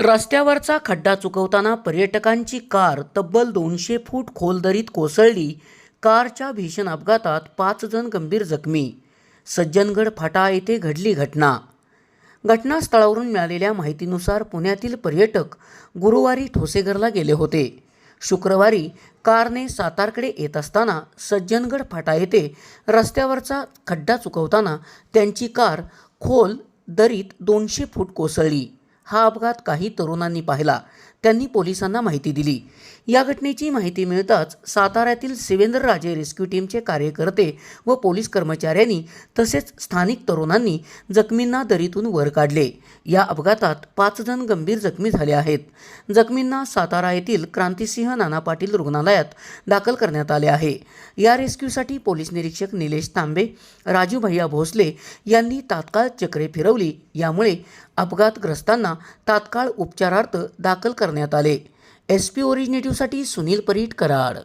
रस्त्यावरचा खड्डा चुकवताना पर्यटकांची कार तब्बल दोनशे फूट खोल दरीत कोसळली. कारच्या भीषण अपघातात पाच जण गंभीर जखमी. सज्जनगड फाटा येथे घडली घटना. घटनास्थळावरून मिळालेल्या माहितीनुसार पुण्यातील पर्यटक गुरुवारी ठोसेघरला गेले होते. शुक्रवारी कारने सातारकडे येत असताना सज्जनगड फाटा येथे रस्त्यावरचा खड्डा चुकवताना त्यांची कार खोल दरीत दोनशे फूट कोसळली. हा अपघात काही तरुणांनी पाहिला. त्यांनी पोलिसांना माहिती दिली. या घटनेची माहिती मिळताच साताऱ्यातील शिवेंद्रराजे रेस्क्यू टीमचे कार्यकर्ते व पोलीस कर्मचाऱ्यांनी तसेच स्थानिक तरुणांनी जखमींना दरीतून वर काढले. या अपघातात पाच जण गंभीर जखमी झाले आहेत. जखमींना सातारा येथील क्रांतिसिंह नाना पाटील रुग्णालयात दाखल करण्यात आले आहे. या रेस्क्यूसाठी पोलीस निरीक्षक निलेश तांबे राजू भैया भोसले यांनी तात्काळ चक्रे फिरवली. यामुळे अपघातग्रस्तांना तात्काळ उपचारार्थ दाखल करण्यात आले. एस पी ओरिजिनेटिव्हसाठी सुनील परीट कराड.